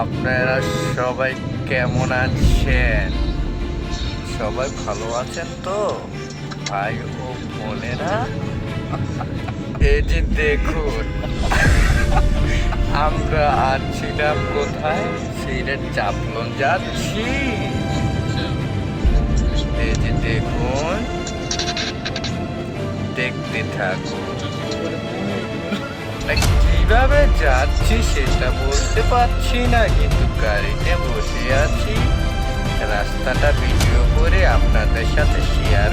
আপনারা সবাই কেমন আছেন? সবাই ভালো আছেন তো? ভাই ও বোনেরা? এই যে দেখুন, আমরা আছিলাম কোথায়? সিলেট চাপলন যাচ্ছি। এই যে দেখুন, দেখতে থাকুন। যাচ্ছি সেটা বলতে পারছি না, কিন্তু গাড়িতে বসে আছি। রাস্তাটা ভিডিও করে আপনাদের সাথে শেয়ার